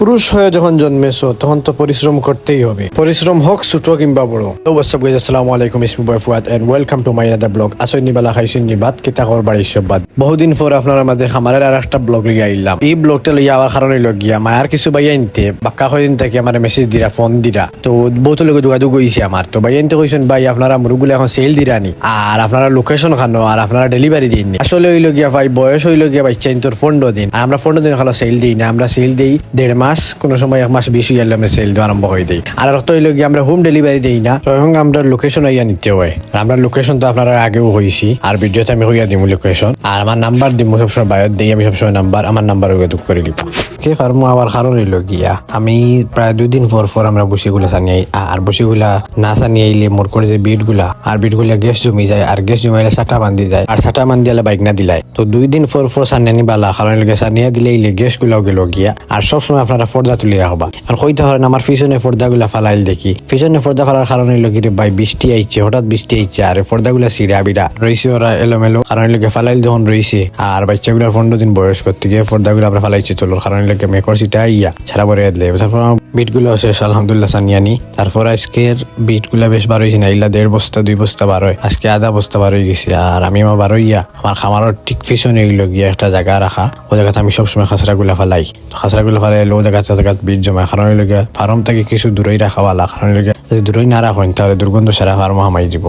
পুরুষ হয়ে যখন জন্মেছো, তখন তো পরিশ্রম করতেই হবে। পরিশ্রম হোক, ছোট কিংবা বড়। তো গাইজ আসসালামু আলাইকুম ইসমি boy Fuad and welcome to my other vlog আসইনি বালা খাইছিনি বাদ, কিতা খবর বাড়ি সবাদ বহুদিন পর আপনার মাঝে খামারের আর একটা ব্লগ লিয়ে আইলাম। এই ব্লগটা লইয়া আবার কারণে লগিয়া মায়ার কিছু বাইয়া আনতে বাক্কা কয়দিন থেকে আমার মেসেজ দিরা ফোন দিরা। তো বহুত লোক যোগাযোগ হয়েছে আমার। তো বাইয়া আনতে কইছেন, ভাই, আপনারা মুরগুলো এখন সেল দিরানি আর আপনারা লোকেশন খানো, আর আপনারা ডেলিভারি দিন আসলে হইল গিয়া ভাই, বয়স হইল গিয়া বাচ্চা তোর পনেরো দিন। আমরা পনেরো দিন খালো সেল দিই না, আমরা সেল দিই দেড় মাস কোনো সময় এক মাস বেশি গেলে আমরা সেল দেওয়া আরম্ভ হয়ে দিই। আর হইল গিয়া আমরা হোম ডেলিভারি দিই না। স্বয়ং আমরা লোকেশন হইয়া নিতে হয়। আর আমরা লোকেশন তো আপনারা আগেও হয়েছি আর ভিডিওতে আমি হইয়া দিমু লোকেশন আর আমার নাম্বার দিমু সবসময় বায়ত দিই, আমি সবসময় নাম্বার আমার নাম্বার যোগাযোগ করে দিব। কে ফার্মো আবার কারণ হইল গিয়া? আমি প্রায় দুই দিন পর পর আমরা বসিগুলা সানিয়ে আর বসিগুলা না সানিয়ে আইলে মোর করে যে বিটগুলা আর বিটগুলা গ্যাস জমি যায়, আর গ্যাস জমাইলে সাটা বান্ধি যায়, আর সাটা বান্ধি বাইক না দিলাই তো দুই দিন পর পর সানিয়ে বালা কারণ সানিয়ে দিলে ইলে গ্যাস গুলাও গেল গিয়া। আর সবসময় আপনারা পর্দা তুলি রাখবা আর কইতে হরেন আমার পিছনে পর্দা গুলা ফালাইল দেখি। পিছনে পর্দা ফালার কারণ হইল কি রে ভাই, বৃষ্টি আইছে, হঠাৎ বৃষ্টি আইছে, আর পর্দা গুলা সিরা বিড়া রইছে ওরা এলোমেলো, কারণ লগে ফালাইল যখন রইছে, আর বাচ্চাগুলার পনেরো দিন বয়স করতে গিয়ে পর্দা গুলা আমরা ফালাইছি তোলোর, কারণ লগে মেকর সিটা ইয়া সারা বরে এদলে তারপর বিটগুলো শেষ, আলহামদুলিল্লাহ, সানিয়ানি। তারপর আজকের বিটগুলা বেশ বার হয়েছে না ইলা দেড় বস্তা, দুই বস্তা বার হয়। আজকে আধা বস্তা বার হয়ে গেছে, আর আমি আমার বার হইয়া আমার খামারের ঠিক পিছনে এগুলো গিয়ে একটা জায়গা রাখা। ও জায়গাতে আমি সবসময় খাসরা গুলা ফালাই। তো খাসরা গুলা ফালাই ও জায়গা জায়গা বীজ জমায় কারণ হইল ফার্ম থেকে কিছু দূরেই রাখা বালা কারণ হইল যদি দূরেই না রাখেন তাহলে দুর্গন্ধ সারা ফার্ম হামাই দিব।